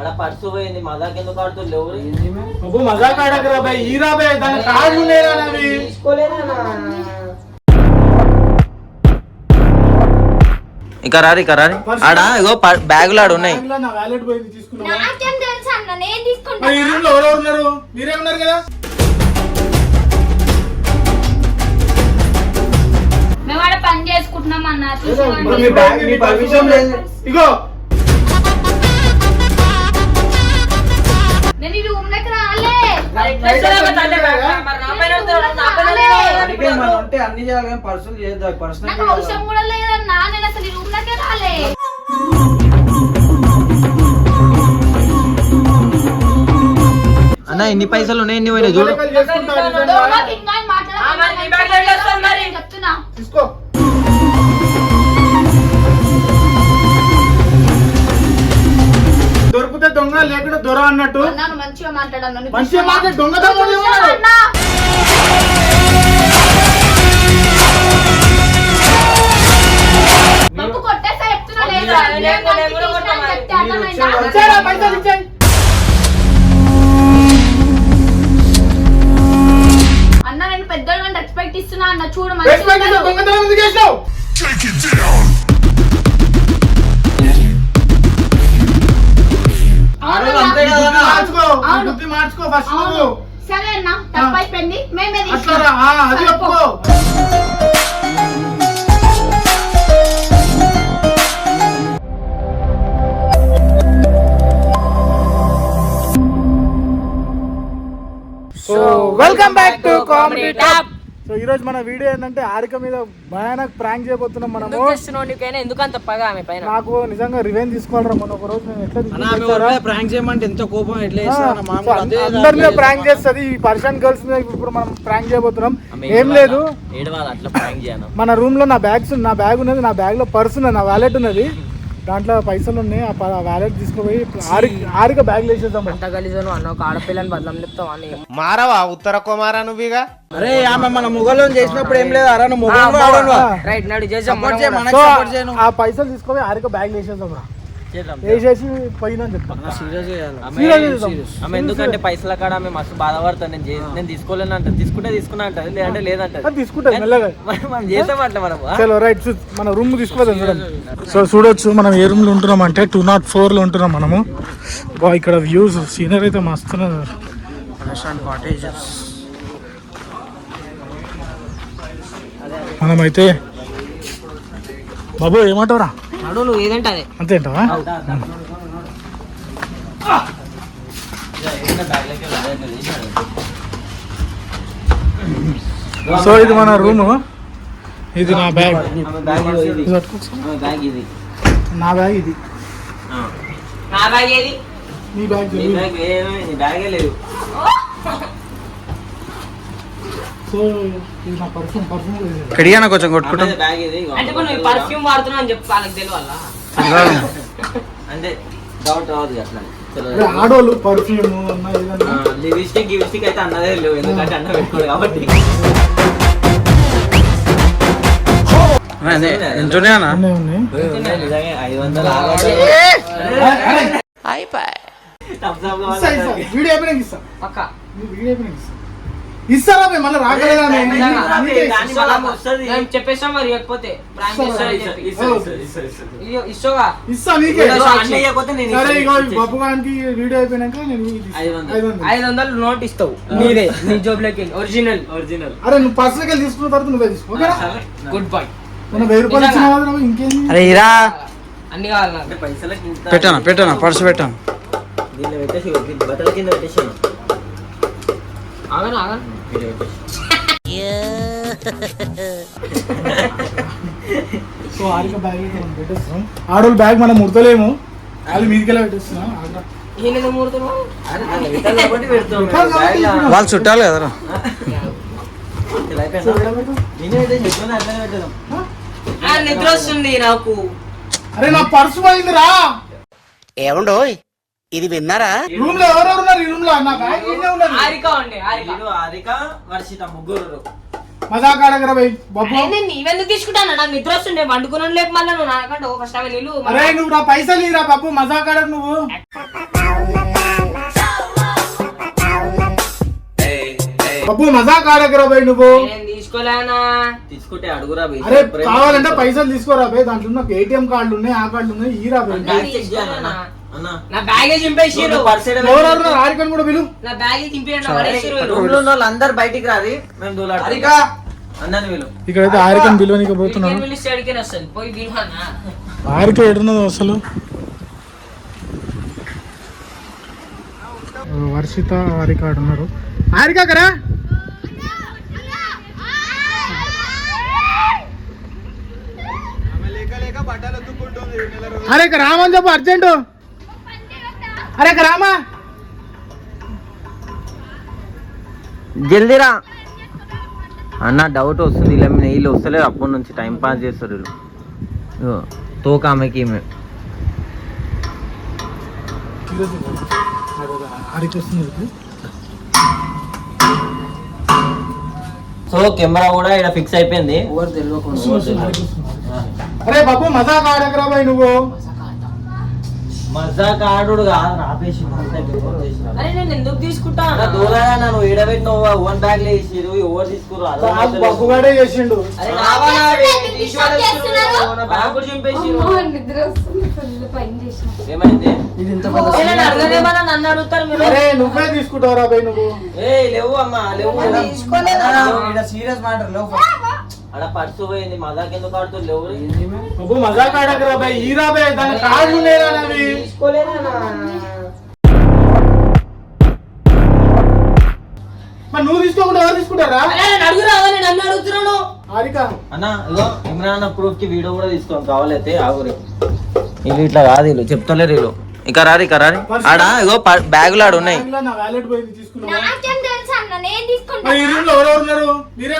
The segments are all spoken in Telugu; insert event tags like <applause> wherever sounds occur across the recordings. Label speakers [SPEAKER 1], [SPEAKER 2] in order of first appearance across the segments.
[SPEAKER 1] ఆడ పర్సు పోయింది మజాక్ ఎందుకు ఆడుతుంది ఎవరు?
[SPEAKER 2] మజాక్ ఆడకరా బాయ్ ఈ రా బాయ్ దాని కార్డు లేరా అవి
[SPEAKER 1] ఇక రారి ఇక రారి. ఆడ ఇగో బ్యాగులు ఆడ ఉన్నాయి.
[SPEAKER 2] బ్యాగ్లో
[SPEAKER 3] అన్ని
[SPEAKER 4] చేయాలి కానీ పర్సనల్ చేయొద్దు.
[SPEAKER 3] నాకు
[SPEAKER 4] పర్సనల్
[SPEAKER 3] అవసరం కూడా లేదన్నా నేను అసలు ఈ రూమ్ లోకే రాలే.
[SPEAKER 1] అన్న ఎన్ని పైసలు ఉన్నాయి ఎన్ని పోయినాయి చూడు.
[SPEAKER 3] మాట్లాడాలి చెప్తున్నా.
[SPEAKER 2] తీసుకో. దొరికితే దొంగ లేకుండా దొర అన్నట్టు.
[SPEAKER 3] అన్నాను మంచిగా మాట్లాడాను నీకు
[SPEAKER 2] మంచిగా? మాట్లాడి దొంగ.
[SPEAKER 3] అన్నా?
[SPEAKER 2] ఇస్తే దొంగతనం ఎందుకు చేసినావు
[SPEAKER 3] అవును
[SPEAKER 4] అంతే
[SPEAKER 3] అన్న.
[SPEAKER 4] కదా
[SPEAKER 2] మార్చుకో ఫస్ట్
[SPEAKER 3] సరే అన్న తప్పైపోయింది మేమే
[SPEAKER 2] సో ఈ రోజు మన వీడియో ఏంటంటే ఆరిక మీద భయానక్ ప్రాంక్ చేయబోతున్నాం మనము.
[SPEAKER 5] చేస్తున్నావు ఎందుకు అంత పగ ఆమె పైన?
[SPEAKER 2] నాకు నిజంగా రివెంజ్ తీసుకోవాలరా మొన్న ఒక రోజు నేను ఎట్లా?
[SPEAKER 4] ప్రాంక్ చేయమంటే ఎంత కోపం
[SPEAKER 2] అందరి మీద ప్రాంక్ చేస్తుంది. ఈ పర్సన్ గర్ల్స్ మీద ఇప్పుడు మనం ప్రాంక్ చేయబోతున్నాం. ఏం లేదు.
[SPEAKER 1] ఏడవాలి? అట్లా ప్రాంక్ చేయను
[SPEAKER 2] మన రూమ్లో నా బ్యాగ్స్ నా బ్యాగ్ ఉన్నది నా బ్యాగ్లో పర్స్ ఉన్నది నా వ్యాలెట్ ఉన్నది. దాంట్లో పైసలు ఉన్నాయి ఆ వ్యాలెట్ తీసుకుపోయి ఆరి ఆరిక బ్యాగ్ వేసేద్దాం
[SPEAKER 5] అంత గలీజను అన్న ఒక ఆడపిల్లని బదలం చెప్తావు అని
[SPEAKER 6] మారవా? ఉత్తర కుమారా నువ్వుగా
[SPEAKER 4] అరే ఆమె మన మొగలో చేసినప్పుడు ఏం లేదు అరా నువ్వు
[SPEAKER 5] రైట్ నడు చేసాం
[SPEAKER 2] ఆ పైసలు తీసుకుపోయి ఆరిక బ్యాగ్ వేసేద్దాం రా. వేసేసి చెప్తాను
[SPEAKER 4] సీరియస్.
[SPEAKER 1] ఆమె ఎందుకంటే పైసల కాడ ఆమె మస్తు బాధపడతాను నేను తీసుకోలేను అంట తీసుకుంటే తీసుకున్నా అంటది లేదంటే
[SPEAKER 2] మెల్లగా.
[SPEAKER 1] మరి <laughs> మనం మనం. ఆ?
[SPEAKER 2] చలో రైట్ మన రూమ్ చూడండి. సో చూడొచ్చు మనం ఏ రూమ్లో ఉంటున్నాం అంటే టూ నాట్ ఫోర్లో ఉంటున్నాం మనము. బా ఇక్కడ వ్యూస్ సీనరీ అయితే మస్తున్నది మనమైతే బాబు ఏమంటావురా?
[SPEAKER 5] నడు నువ్వు ఏదంటే అదే.
[SPEAKER 2] అంతేంటవా సో ఇది మన రూమ్. ఇది నా బ్యాగ్. నా బ్యాగ్ ఇది.
[SPEAKER 1] ఆ.
[SPEAKER 5] నా బ్యాగ్ ఏది?
[SPEAKER 2] నీ బ్యాగ్
[SPEAKER 1] నీ బ్యాగే లేదు.
[SPEAKER 2] సో ఇది నా పర్ఫ్యూమ్ పర్ఫ్యూమ్
[SPEAKER 4] కడిగానా కొంచెం కొట్టుకుంటాం?
[SPEAKER 1] ఆమె బ్యాగ్ ఇది ఇగో.
[SPEAKER 5] అంటే నువ్వు పర్ఫ్యూమ్ వాడుతున్నావు అని చెప్పి వాళ్ళకి తెలియాలా?
[SPEAKER 1] అంటే డౌట్ రావద్దు అట్లా.
[SPEAKER 2] ఆడోళ్ళు పర్ఫ్యూమ్
[SPEAKER 1] లిప్స్టిక్ గిప్స్టిక్ అయితే అన్నదే లేవు ఎందుకంటే అన్న పెట్టుకోడు కాబట్టి. వాళ్ళకి.
[SPEAKER 2] వీడియో అయిపోయినాక ఇస్తా.
[SPEAKER 5] పక్క?
[SPEAKER 2] నీ వీడియో అయిపోయినాక ఇస్తా. ఇస్తారా బే, మళ్ళీ రాగలేదా నేను?
[SPEAKER 5] నిజంగా.
[SPEAKER 2] నీకే ఇస్తా.
[SPEAKER 1] దాని వల్ల వస్తది.
[SPEAKER 5] నేను చెప్పేసాం మరి ఇవ్వకపోతే.
[SPEAKER 1] ఇస్తా,
[SPEAKER 2] నీకే. సరే. బబ్బు గారికి వీడియో అయిపోయినాక నేను.
[SPEAKER 1] ఐదు వందలు.
[SPEAKER 5] నోట్ ఇస్తావు. నీదే నీ జోబులోకి ఒరిజినల్
[SPEAKER 1] ఒరిజినల్
[SPEAKER 2] అరే నువ్వు పర్సనల్కి వెళ్ళి తీసుకున్న తర్వాత నువ్వే తీసుకో.
[SPEAKER 5] గుడ్ బాయ్
[SPEAKER 2] మన వెయ్యి రూపాయలు ఇచ్చిన వాళ్ళు ఇంకేంది?
[SPEAKER 4] అరే ఇరా.
[SPEAKER 5] అన్ని కావాలి నాకు.
[SPEAKER 1] పైసలకి
[SPEAKER 4] పెట్టానా పెట్టానా పర్సు పెట్టాను?
[SPEAKER 1] దీనిలో పెట్టేసి బట్టల కింద పెట్టేసాను
[SPEAKER 5] ఆగను ఆగను.
[SPEAKER 2] సో ఆరిక బ్యాగ్ ఆడోళ్ళ బ్యాగ్ మనం ముడతలేము. వాళ్ళు పెట్టేస్తున్నాం.
[SPEAKER 4] వాళ్ళు చుట్టాలి కదరా?
[SPEAKER 5] నిద్ర వస్తుంది నాకు.
[SPEAKER 2] అరే నా పర్సు పోయిందిరా.
[SPEAKER 6] ఏమండోయ్? ఇది విన్నారా?
[SPEAKER 2] రూమ్లో ఎవరెవరు ఉన్నారు?
[SPEAKER 5] హారిక
[SPEAKER 1] వర్షిత ముగ్గురు.
[SPEAKER 5] మళ్ళీ నువ్వు ఫస్ట్
[SPEAKER 2] నువ్వు నా పైసలు మజాక్ నువ్వు. ఆడగరా బై నువ్వు.
[SPEAKER 5] తీసుకోలేనా
[SPEAKER 1] తీసుకుంటే అడుగురా బై
[SPEAKER 2] అరే కావాలంటే పైసలు తీసుకోరా బై దాంట్లో ఉన్న ఏటీఎం కార్డులు ఉన్నాయి ఆ కార్డులు ఉన్నాయి ఈ రా బై
[SPEAKER 5] నా బ్యాగే చింపేసిరు
[SPEAKER 1] నువ్వు పర్స్ ఏడ
[SPEAKER 2] ఎవరెవరు ఉన్నారు? ఆరికని కూడా పిలు
[SPEAKER 5] నా బ్యాగే చింపేయండి పడేసిరు
[SPEAKER 1] రూమ్లో ఉన్న వాళ్ళందరూ బయటికి రాది మేము దూలాడు
[SPEAKER 4] హరికా
[SPEAKER 1] అన్నని వీళ్ళు
[SPEAKER 2] ఇక్కడైతే ఆరికని పిలువనికి పోతున్నాను.
[SPEAKER 5] పిలిస్తే అడిగిన వస్తుంది పోయి విలువనా
[SPEAKER 2] ఆరిక ఎడున్నది అసలు? వర్షిత ఆరిక ఉన్నారు ఆరిక కరా అరే ఇక రామని చెప్పు అర్జెంటు. అరే రామా.
[SPEAKER 1] జల్దీరా. అన్న డౌట్ వస్తుంది ఇలా వీళ్ళు వస్తలేరు అప్పటి నుంచి టైం పాస్ చేస్తారు వీళ్ళు. తోక ఆమెకి ఈమె. సో కెమెరా కూడా ఇక్కడ ఫిక్స్ అయిపోయింది.
[SPEAKER 2] అరే బాబు మజా ఆడకరా బాయ్ నువ్వు.
[SPEAKER 1] మజా కాడు కాదు రాపేసి
[SPEAKER 5] అరే నేను ఎందుకు తీసుకుంటా?
[SPEAKER 1] దూరంగా నన్ను ఈడబెట్టిన వన్ బ్యాగ్లో వేసిరు ఎవరు తీసుకురు
[SPEAKER 2] బగ్గుగాడే చేసిండు.
[SPEAKER 1] ఏమైంది?
[SPEAKER 5] నన్ను అడగలేమన్నా నన్ను అడుగుతారు మీరు?
[SPEAKER 2] అరే నువ్వే తీసుకుంటావురా బాయ్ నువ్వు.
[SPEAKER 1] ఏ లేవు అమ్మా లేవు.
[SPEAKER 4] సీరియస్ మ్యాటర్లో
[SPEAKER 1] అక్కడ పర్సు పోయింది మజాకి ఎందుకు ఆడుతూ లేవు
[SPEAKER 2] బాబు మజా ఆడకరా బాయ్ ఈ రా బాయ్ దాని నావి
[SPEAKER 5] తీసుకోలేదన్నా
[SPEAKER 2] మరి నువ్వు తీసుకోకుండా ఎవరు తీసుకుంటారా?
[SPEAKER 5] అరే నన్ను అడుగురా నేను నన్ను అడుగుతున్నాను.
[SPEAKER 2] హారిక
[SPEAKER 1] అన్న ఇగో ఇమ్రాన్ ప్రూఫ్కి వీడియో కూడా తీసుకోండి కావాలైతే ఆగురి వీళ్ళు ఇట్లా కాదు వీళ్ళు చెప్తలేరు వీళ్ళు. ఇక రారు ఇక రారు. ఆడ ఇగో బ్యాగులు ఆడ ఉన్నాయి.
[SPEAKER 3] తీసుకుంటా.
[SPEAKER 2] మరి లో ఉన్నారు? మీరే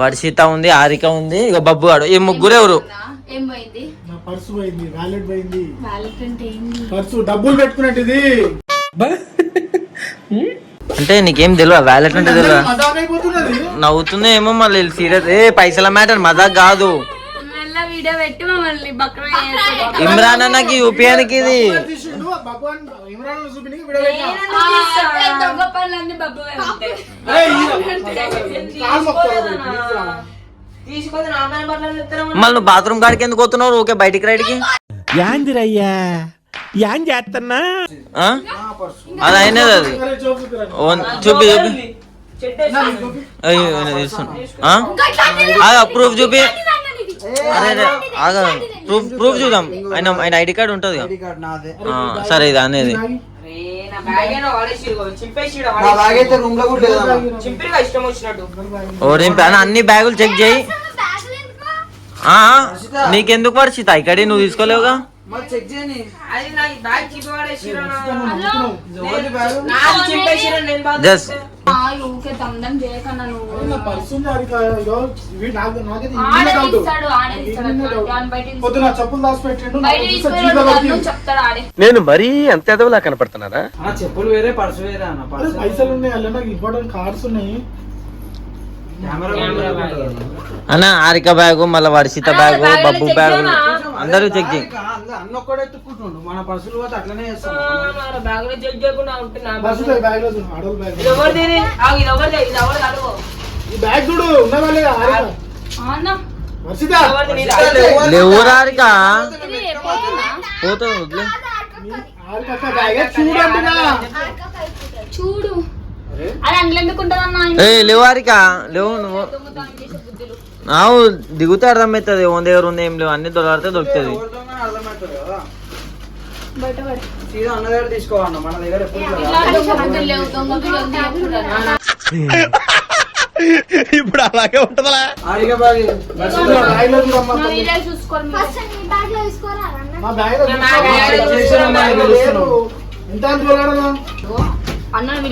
[SPEAKER 2] కదా
[SPEAKER 1] వర్షిత ఉంది ఆరిక ఉంది ఇక బబ్బు ఆడు. ఈ ముగ్గురు ఎవరు?
[SPEAKER 3] ఏం పోయింది?
[SPEAKER 2] నా పర్సు పోయింది వ్యాలెట్ పోయింది.
[SPEAKER 3] వ్యాలెట్ అంటే ఏంది?
[SPEAKER 2] పర్సు డబ్బులు పెట్టుకున్నట్టు ఇది.
[SPEAKER 1] అంటే నీకేం తెలియదు వ్యాలెట్ అంటే తెలియదు నవ్వుతుంది ఏమో మళ్ళీ సీరియస్ ఏ పైసల మ్యాటర్ మజాక్ కాదు.
[SPEAKER 3] మళ్ళా వీడియో పెట్టి మమ్మల్ని బక్రా
[SPEAKER 1] ఇమ్రాన్ అన్నకి యూపీఎన్కి ఇది.
[SPEAKER 2] భగవాన్ ఇమ్రాన్ చూపినికి వీడియో పెట్టినా.
[SPEAKER 3] దొంగ పనులన్నీ బబ్బు
[SPEAKER 1] మళ్ళీ నువ్వు బాత్రూమ్ కాడికి ఎందుకు పోతున్నావు? ఓకే బయటికి రైడ్కి?
[SPEAKER 7] యాందిరయ్యా యాన్ చేస్తున్నా?
[SPEAKER 1] అది అయినది అది. చూపి చూపి? ఆగా ప్రూఫ్ చూపి. అరే ఆగా. ప్రూఫ్ ప్రూఫ్ చూద్దాం. ఆయన ఆయన ఐడి కార్డు ఉంటుంది
[SPEAKER 4] ఐడి కార్డ్ నాదే.
[SPEAKER 1] ఆ, సరే ఇది అనేది అన్న బ్యాగులు చెక్ చేయి. ఆ, నీకెందుకు పరిస్థితి ఇక్కడి నువ్వు తీసుకోలేవుగా?
[SPEAKER 4] మరి చెక్ చేయని.
[SPEAKER 5] అది నా. బ్యాగ్
[SPEAKER 1] జస్ట్
[SPEAKER 3] ఊకే చేయకన్నా నువ్వు.
[SPEAKER 2] నాకు- నాకైతే పొద్దున చెప్పులు దాచి పెట్టిండు.
[SPEAKER 7] నేను మరీ అంత ఎదవలా కనపడుతున్నారా
[SPEAKER 4] ఆ చెప్పులు వేరే పర్సు వేరే అన్న
[SPEAKER 2] పైసలు ఉన్నాయి నాకు ఇంపార్టెంట్ కార్డ్స్ ఉన్నాయి.
[SPEAKER 1] అన్న హారిక బ్యాగు మళ్ళీ వర్షిత బ్యాగు బబ్బు బ్యాగు అందరూ చెక్ చేయి.
[SPEAKER 4] అన్న ఒక్కడే ఎత్తుకుంటుండు మన పర్సులు పోతే అట్లనే చేస్తాం.
[SPEAKER 5] బ్యాగ్లో చెక్ చేయకుండా ఉంటున్నా
[SPEAKER 2] బస్సులో ఈ బ్యాగ్లో
[SPEAKER 5] ఇది ఎవరిది ఇది? ఎవరిది? ఇది ఎవరిది అడుగు
[SPEAKER 2] ఈ బ్యాగ్ చూడు ఉన్నవా లేదా?
[SPEAKER 3] అన్న
[SPEAKER 1] పోతుంది? వదిలే
[SPEAKER 2] చూడు.
[SPEAKER 3] అది అందులో ఎందుకు ఉంటుందన్న?
[SPEAKER 1] ఏ లేవు హారిక లేవు నువ్వు. నావు దిగుతే అర్థమవుతుంది ఓన్ దగ్గర ఉంది ఏం లేవు అన్ని దొరికితే దొరుకుతుంది. <laughs>
[SPEAKER 7] ఇప్పుడు అలాగే ఉంటదా
[SPEAKER 3] చూసుకోరు మీరు.
[SPEAKER 2] నా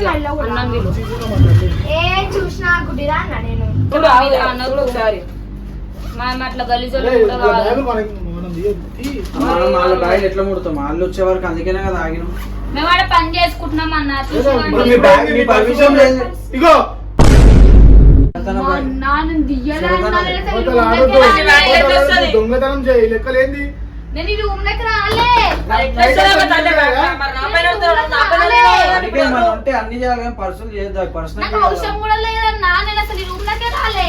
[SPEAKER 2] బ్యాగ్లో
[SPEAKER 5] నా బ్యాగ్లో
[SPEAKER 2] చూడు.
[SPEAKER 5] చూడు.
[SPEAKER 2] నా బ్యాగ్లో లేదు. ఎంత అని చూడాలన్నా
[SPEAKER 3] అన్నను పిలిచి చెప్పేసి దొరికిపోతుంది అన్న వీళ్ళు
[SPEAKER 8] ఏ చూసినా అన్న నేను
[SPEAKER 5] అన్న ఒకసారి
[SPEAKER 3] మేము అట్లా గలీజోళ్ళు
[SPEAKER 2] వాళ్ళ
[SPEAKER 4] బ్యాగ్ ఎట్లా ముడతాం వచ్చే వరకు అందుకనే కదా ఆగినాం.
[SPEAKER 3] మేము ఆడ పని చేసుకుంటున్నాం అన్న.
[SPEAKER 2] ఇగో.
[SPEAKER 3] అన్నా
[SPEAKER 2] దొంగతనం చేయి. లెక్కలేంది?
[SPEAKER 3] నేను ఈ రూమ్లోకి రాలే?
[SPEAKER 4] అందుకే మనం ఉంటే అన్ని చేయాలి కానీ పర్సనల్ చేయొద్దు
[SPEAKER 3] నాకు
[SPEAKER 4] పర్సనల్
[SPEAKER 3] అవసరం కూడా లేదన్నా. నేను అసలు ఈ రూమ్ లోకే రాలే.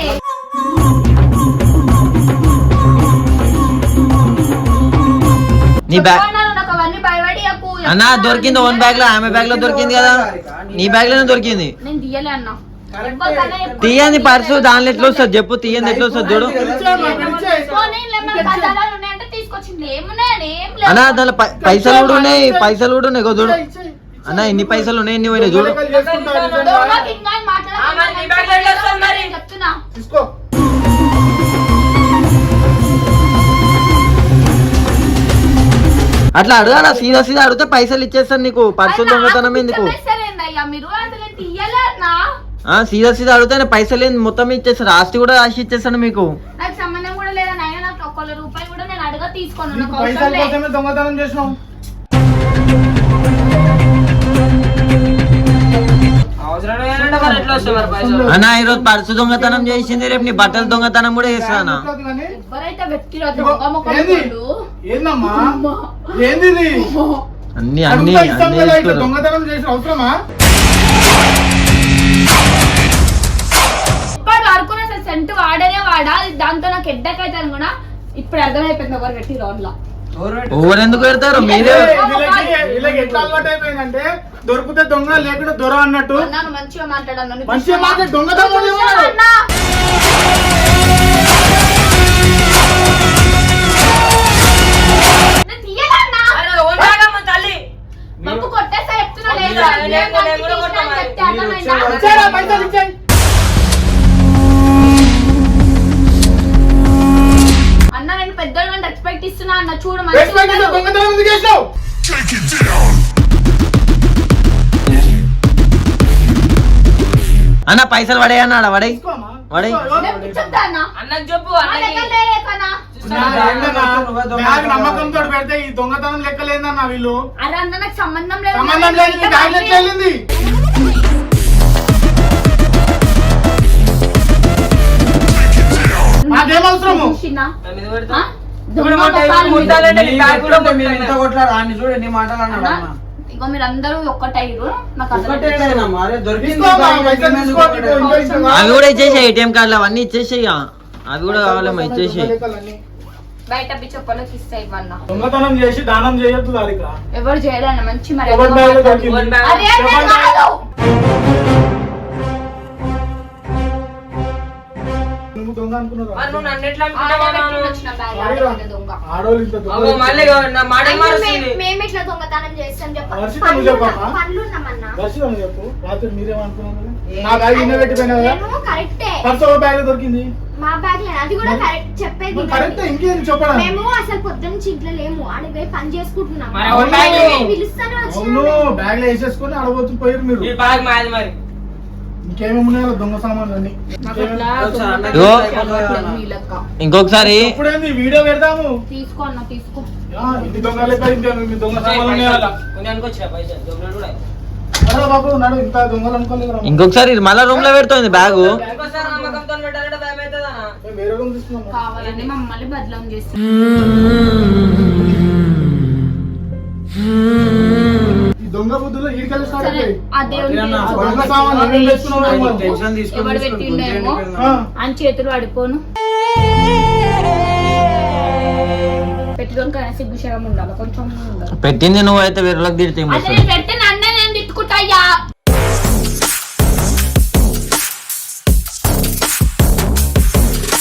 [SPEAKER 1] నీ బ్యాగ్
[SPEAKER 3] చెప్పన్నారు నాకు అవన్నీ భయపడి అప్పు
[SPEAKER 1] అన్న దొరికింది ఓన్ బ్యాగ్లో ఆమె బ్యాగ్లో దొరికింది కదా. నీ బ్యాగ్లోనే దొరికింది.
[SPEAKER 3] నేను తీయలే అన్న.
[SPEAKER 4] కరెక్టే.
[SPEAKER 3] ఎవరికైనా చెప్పు.
[SPEAKER 1] తీయంది పర్సు దానిలో ఎట్లా వస్తుంది చెప్పు తీయంది ఎట్లా వస్తుంది చూడు. అన్న దానిలో పై- పైసలు కూడా ఉన్నాయి పైసలు కూడా ఉన్నాయి చూడు. అన్న ఎన్ని పైసలు ఉన్నాయి ఎన్ని పోయినాయి చూడు.
[SPEAKER 2] తీసుకో.
[SPEAKER 1] అట్లా అడగా సీదా సీదా అడిగితే పైసలు ఇచ్చేస్తాను నీకు. పర్సు
[SPEAKER 3] అయ్యా,
[SPEAKER 1] దొంగతనం
[SPEAKER 3] నాకు
[SPEAKER 1] ఎందుకు? సీదా సీదా అడిగితే నేను పైసలు మొత్తం ఇచ్చేస్తాను. ఆస్తి కూడా రాసి ఇచ్చేస్తాను మీకు
[SPEAKER 3] నాకు సంబంధం కూడా లేదని అయినా నాకు ఒక్క రూపాయి కూడా నేను అడగ తీసుకోను
[SPEAKER 2] నీకు
[SPEAKER 3] నాకు అవసరం
[SPEAKER 2] పైసల
[SPEAKER 3] లేదు.
[SPEAKER 2] కోసమే దొంగతనం చేసినావు.
[SPEAKER 5] అవసరం లేదంటే మరి ఎట్లా వస్తాయి మరి పైసలు?
[SPEAKER 1] అన్న ఈరోజు పర్సు దొంగతనం చేసింది రేపు నీ బట్టల దొంగతనం కూడా చేస్తానా
[SPEAKER 2] కాదు కానీ,
[SPEAKER 3] ఎవరైతే వ్యక్తిలో
[SPEAKER 2] ఇగో,
[SPEAKER 3] దొంగ మొక్కలు
[SPEAKER 2] ఏంది?
[SPEAKER 3] వాళ్ళు,
[SPEAKER 2] ఏందమ్మా? ఏంది ఇది?
[SPEAKER 1] అన్ని అన్ని
[SPEAKER 2] అడుగుతా ఇస్తాం
[SPEAKER 1] అన్ని
[SPEAKER 2] కదా, ఇట్లా
[SPEAKER 1] వేసుకోరు.
[SPEAKER 2] దొంగతనం చేసిన అవసరమా?
[SPEAKER 3] ఇప్పటి వరకు సెంట్ వాడనే వాడా? దాంతో నాకు అయితే కూడా ఇప్పుడు అర్థమైపోయింది ఎవరు పెట్టి రోడ్ల.
[SPEAKER 1] ఎవరు ఎందుకు పెడతారు? మీరే
[SPEAKER 2] వీళ్ళకి ఎట్లా అలవాటు అయిపోయిందంటే దొరికితే దొంగ లేకుండా దొర అన్నట్టు.
[SPEAKER 3] అన్నాను మంచిగా మాట్లాడాను
[SPEAKER 2] మంచిగా? మాట్లాడి దొంగతనం పైసలు
[SPEAKER 1] పడే అన్నాడు? పడే పడే
[SPEAKER 3] నేను చెప్తా అన్న?
[SPEAKER 5] అన్నకు చెప్పు
[SPEAKER 2] నమ్మకంతో పెడితే ఈ దొంగతనం లెక్కలేదన్న వీళ్ళు?
[SPEAKER 3] అరే అన్న నాకు సంబంధం లేదు.
[SPEAKER 2] సంబంధం లేదు నీ బ్యాగ్ లెక్క వెళ్ళింది నాకేం అవసరము?
[SPEAKER 3] చూసినా?
[SPEAKER 5] నా మీద పెడతా.
[SPEAKER 3] ఆ?
[SPEAKER 5] ఇప్పుడు
[SPEAKER 3] దొంగ
[SPEAKER 5] మా టైం
[SPEAKER 3] మొఖాలు
[SPEAKER 5] ముట్టాలంటే నీ బ్యాగ్ కూడా
[SPEAKER 4] మీరు ఎంత
[SPEAKER 5] ముట్టాలి.
[SPEAKER 4] కొట్లాడు. ఆయన చూడు ఎన్ని మాటలు అన్నాడు
[SPEAKER 3] అన్న,
[SPEAKER 4] అన్న
[SPEAKER 3] ఇగో మీరు అందరూ ఒక్కటైరు.
[SPEAKER 1] అవి కూడా ఇచ్చేసాయి ఏటీఎం కార్డులు అవన్నీ ఇచ్చేసాయి. అవి కూడా కావాలమ్మా ఇచ్చేసాయి.
[SPEAKER 3] బయట పిచ్చప్పలోకి ఇస్తా ఇవన్న
[SPEAKER 2] దొంగతనం చేసి దానం చేయొద్దు దారిక
[SPEAKER 3] ఎవరు చేయలేన్న మంచి మరి
[SPEAKER 2] నువ్వు దొంగ అనుకున్నారా?
[SPEAKER 5] మరి నువ్వు నన్ను ఎట్లా
[SPEAKER 2] ఇంత దొంగ.
[SPEAKER 5] మళ్ళీ నా మాట మారుస్తుంది?
[SPEAKER 8] మేము ఇట్లా దొంగతనం చేస్తాం
[SPEAKER 2] వర్షిత నువ్వు చెప్పమ్మా. చెప్పు. రాత్రి మీరేమనుకున్నారు నా బ్యాగ్ ఇన్న పెట్టిపోయినా కదా?
[SPEAKER 8] మేము కరెక్టే.
[SPEAKER 2] పర్సు ఒక బ్యాగ్ దొరికింది?
[SPEAKER 8] మా బ్యాగ్ లేదు అది కూడా కరెక్ట్ చెప్పేది
[SPEAKER 2] కరెక్ట్
[SPEAKER 8] వినండి.
[SPEAKER 2] ఇంకేం చెప్పడా
[SPEAKER 8] మేము అసలు పొద్దున్న ఇంట్లో లేము. ఆడికి పోయి పని చేసుకుంటున్నాం. పిలుస్తానే
[SPEAKER 2] బ్యాగ్లో వేసేసుకొని అడగొచ్చు పోయారు మీరు.
[SPEAKER 5] బ్యాగ్ మాది మరి.
[SPEAKER 2] దొంగ సామాన్లు అన్ని.
[SPEAKER 1] ఇంకొకసారి
[SPEAKER 2] ఇప్పుడేంది వీడియో పెడదాము.
[SPEAKER 3] తీసుకో అన్న తీసుకో.
[SPEAKER 2] దొంగ సామాన్లు
[SPEAKER 1] ఇంకొకసారి ఇది మళ్ళా రూమ్లో పెడుతుంది బ్యాగు.
[SPEAKER 3] కావాలని మమ్మల్ని బదలం చేస్తాం
[SPEAKER 2] ఈ దొంగ బుద్ధులు ఈడికెళ్ళి స్టార్ట్ అయిపోయి. దొంగ సామాన్లు తెచ్చుకున్నావు.
[SPEAKER 4] టెన్షన్
[SPEAKER 3] ఎవడు పెట్టిండేమో అని చేతులు పడిపోను. పెట్టుకొని సిగ్గు శరం ఉండాలి కొంచెం ఉండాలి.
[SPEAKER 1] పెట్టింది నువ్వు అయితే వేరేలోకి తిడితే ఏం
[SPEAKER 3] అదే
[SPEAKER 1] వస్తుంది?
[SPEAKER 3] నేను పెట్టిన అన్న నేను తిట్టుకుంటాయ్యా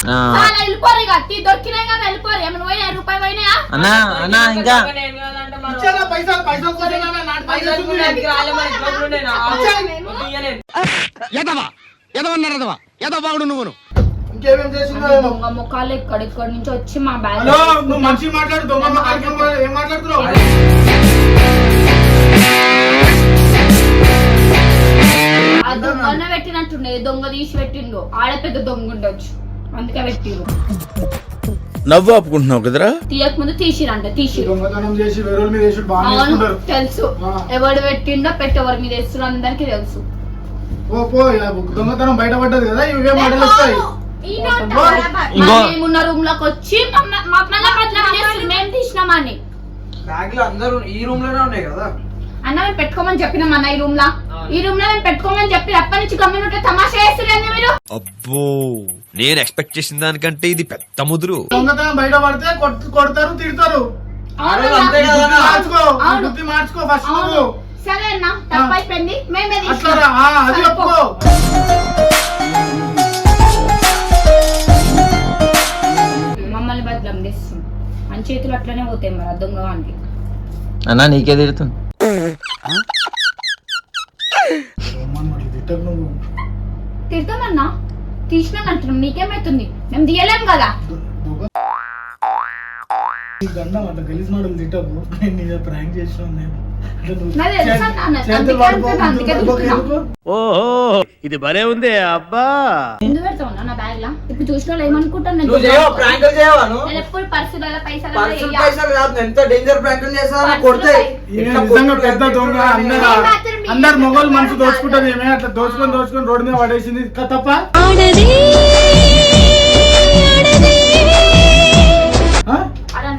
[SPEAKER 1] ఆ.
[SPEAKER 3] చాలా వెళ్ళిపోరు ఇక దొరికినాయి కానీ వెళ్ళిపోరు. ఏమైనా పోయినా రూపాయి పోయినాయా?
[SPEAKER 1] అన్న అన్న ఇంకా
[SPEAKER 2] ఇచ్చారా? పైసలు పైసలు.
[SPEAKER 6] ఎదవా?
[SPEAKER 2] ఇంకేమేం చేసిందో
[SPEAKER 3] దొంగ ముఖాలు నుంచి వచ్చి మా బ్యాగ్
[SPEAKER 2] హలో నువ్వు మంచి మాట్లాడు దొంగ మాట్లాడుకో ఏం మాట్లాడుతున్నావు?
[SPEAKER 3] ఆ దొంగనే పెట్టినట్టుండే దొంగ తీసి పెట్టిండు. ఆడ పెద్ద దొంగ ఉండొచ్చు. అందుకే పెట్టిరు
[SPEAKER 7] నవ్వు ఆపుకుంటున్నావు కదరా?
[SPEAKER 3] తీయక ముందు తీసిరంట తీసిరు
[SPEAKER 2] దొంగతనం చేసి వేరే వాళ్ళ మీద వేసి బాగా
[SPEAKER 3] అవును
[SPEAKER 2] చేసుకుంటారు
[SPEAKER 3] తెలుసు.
[SPEAKER 2] ఆ.
[SPEAKER 3] ఎవడు పెట్టిండో పెట్టెవరి మీద వేస్తున్నారు అందరికి తెలుసు.
[SPEAKER 2] ఓ పో ఇలా దొంగతనం బయటపడ్డది కదా ఇవే మాటలు వస్తాయి.
[SPEAKER 1] ఇంకో.
[SPEAKER 3] మేమున్న రూమ్లోకి వచ్చి మమ్మ- మమ్మల్ని బదనాం చేస్తున్నారు మేము తీసినామని
[SPEAKER 4] బ్యాగ్లో అందరూ ఈ రూమ్లోనే ఉన్నాయి కదా.
[SPEAKER 3] అన్న మేము పెట్టుకోమని చెప్పినాం అన్న ఈ రూమ్ లా ఈ రూమ్లో మేము పెట్టుకోమని చెప్పి అప్పటి నుంచి గమ్మినట్టు తమాషా చేస్తున్నారు మీరు?
[SPEAKER 9] అబ్బో! నేను ఎక్స్పెక్ట్ చేసిన దానికంటే ఇది పెద్ద ముదురు.
[SPEAKER 2] దొంగతనం బయట పడితే కొడతారు తిడతారు.
[SPEAKER 4] అంతే
[SPEAKER 2] బుద్ధి మార్చుకో.
[SPEAKER 3] అవును.
[SPEAKER 2] బుద్ధి మార్చుకో ఫస్ట్
[SPEAKER 3] అవును.
[SPEAKER 2] నువ్వు
[SPEAKER 3] సరే అన్న తప్పైపోయింది. మేమే
[SPEAKER 2] అట్లా రా, ఆ, అది
[SPEAKER 3] సరే, పో.
[SPEAKER 2] ఒప్పుకో
[SPEAKER 3] మమ్మల్ని బద్దలం చేస్తుంది. మన చేతులు అట్లనే పోతాయి మరి ఆ దొంగ వానికి.
[SPEAKER 1] అన్న నీకే తిడుతుంది.
[SPEAKER 2] అమ్మని తీసినట్టు
[SPEAKER 3] తిడతామన్నా నీకేమైతుంది మేము తీయలేం కదా.
[SPEAKER 2] ఈ గండం అట్లా గలీజ్ మాటలు తిట్టకు. నేను నీ ప్రాంక్ చేసినాను నేను.
[SPEAKER 6] ఇది భలే ఉంది అబ్బా.
[SPEAKER 3] ఎందుకు పెడతావు నా బ్యాగ్ లా ఇప్పుడు చూసిన వాళ్ళు ఏమనుకుంటాను నేను
[SPEAKER 4] నువ్వు చేయవా ప్రాంకులు చేయవా నువ్వు?
[SPEAKER 3] నేను ఎప్పుడు పర్సులలో పైసలు
[SPEAKER 4] పర్సులు పైసలు కాదు నువ్వు ఎంత డేంజర్ ప్రాంకులు చేస్తావు కొడితే
[SPEAKER 2] నిజంగా పెద్ద దొంగ అందరు అందరు మొగోళ్ళు
[SPEAKER 3] అందరూ
[SPEAKER 2] మనసు. దోచుకుంటారు ఏమే అట్లా దోచుకొని దోచుకొని రోడ్డు మీద పడేసింది. తప్ప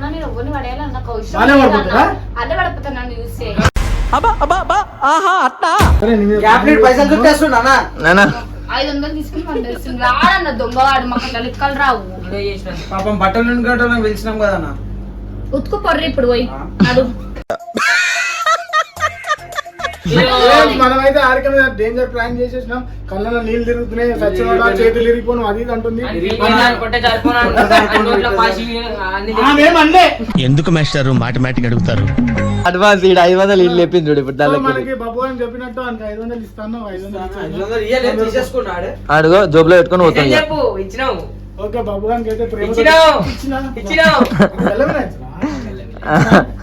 [SPEAKER 3] నేను ఎవరిని పడేయాలి నాకు అవసరం
[SPEAKER 2] వాళ్ళే
[SPEAKER 3] లేదు
[SPEAKER 2] పడిపోతారా?
[SPEAKER 3] అన్న. అదే పడిపోతాను నన్ను చూస్తే
[SPEAKER 2] సరే నీ మీద
[SPEAKER 4] క్యాబినెట్ పైసలు చుట్టేస్తున్నా
[SPEAKER 1] నానా
[SPEAKER 3] ఐదు వందలు తీసుకుని పంపిస్తుంది రాడన్న దొంగవాడు మాకు అట్లా లెక్కలు రావు.
[SPEAKER 4] పాపం బట్టలు నుండి పిలిచినాం కదా
[SPEAKER 3] ఉతుకు పొర్రి ఇప్పుడు పోయి. <laughs>
[SPEAKER 2] మనమైతే ఆరిక మీద డేంజర్ ప్లాన్ చేసేసినాం. కళ్ళలో నీళ్ళు తిరుగుతున్నాయి సచ్చినోడా చేతులు ఇరిగిపోను అది ఇది అంటుంది.
[SPEAKER 6] ఎందుకు మాస్టారు? మాటమాటిక్ అడుగుతారు.
[SPEAKER 1] అడ్వాన్స్ ఈడ ఐదు వందలు ఇల్లు లేపింది చూడు ఇప్పుడు దానికి
[SPEAKER 2] మనకి బాబు అని చెప్పినట్టు అంత ఐదు వందలు ఇస్తాను ఐదు వందలు
[SPEAKER 1] అడుగో జోబులో పెట్టుకొని
[SPEAKER 5] చెప్పు ఇచ్చినావు.
[SPEAKER 2] ఓకే బాబు గారికి అయితే ప్రేమ
[SPEAKER 5] ఇచ్చినావు.
[SPEAKER 2] ఇచ్చినా.
[SPEAKER 5] ఇచ్చినావు? <laughs>